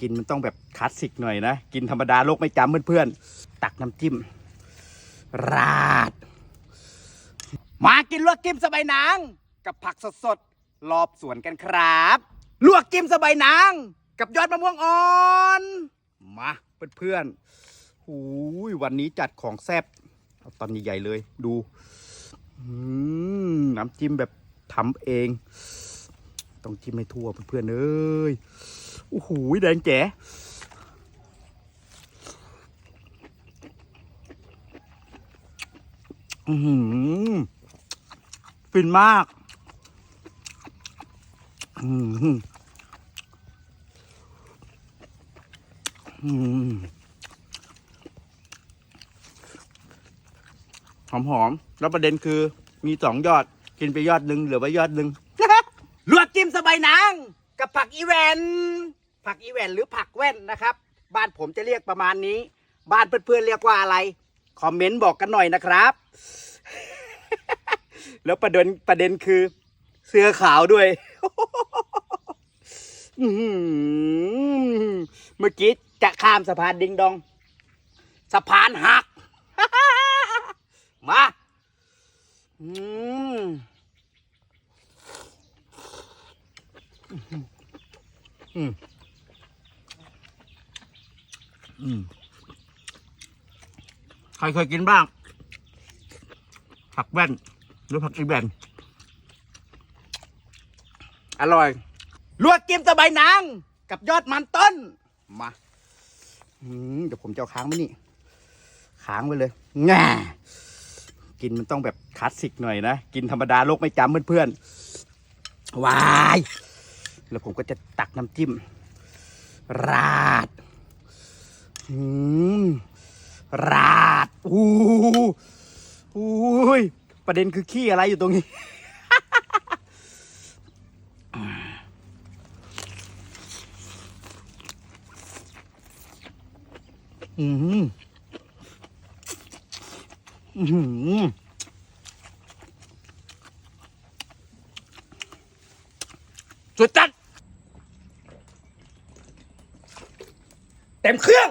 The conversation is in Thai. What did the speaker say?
กินมันต้องแบบคลาสสิกหน่อยนะ กินธรรมดาโลกไม่จำเพื่อนๆ ตักน้ำจิ้ม ราด มากินลวกจิ้มสบายนาง กับผักสดๆรอบสวนกันครับ ลวกจิ้มสบายนาง กับยอดมะม่วงอ่อน มาเพื่อนๆหูยวันนี้จัดของแซ่บเอาตอนใหญ่ๆเลยดูน้ำจิ้มแบบทำเอง ต้องจิ้มให้ทั่วเพื่อนๆเอ้ย โอ้โหแดงแจ๋อือหือฟินมากอืมอืมหอม แล้วประเด็นคือมีสองยอด กินไปยอดหนึ่งเหลือไว้ยอดหนึ่งลวกจิ้มสบายนาง กับผักอีแวน ผักอีแวนหรือผักแว่นนะครับ บ้านผมจะเรียกประมาณนี้ บ้านเพื่อนๆเรียกว่าอะไร คอมเมนต์บอกกันหน่อยนะครับ แล้วประเด็นประเด็นคือ เสื้อขาวด้วยเมื่อกี้จะข้ามสะพานดิงดอง สะพานหัก มาอืม อืมใครเคยกินบ้าง ผักแว่น หรือผักอีแบนอร่อย ลวกจิ้มสบายนาง กับยอดมันต้น มาเดี๋ยวผมจะเอาค้างไว้นี่ ค้างไว้เลยง่ากินมันต้องแบบคลาสสิกหน่อยนะ กินธรรมดาโลกไม่จำเพื่อนๆวาย แล้วผมก็จะตักน้ำจิ้ม ราด ราดอู้อู้ยประเด็นคือขี้อะไรอยู่ตรงนี้ อืมอืมสุดจัด เต็มเครื่อง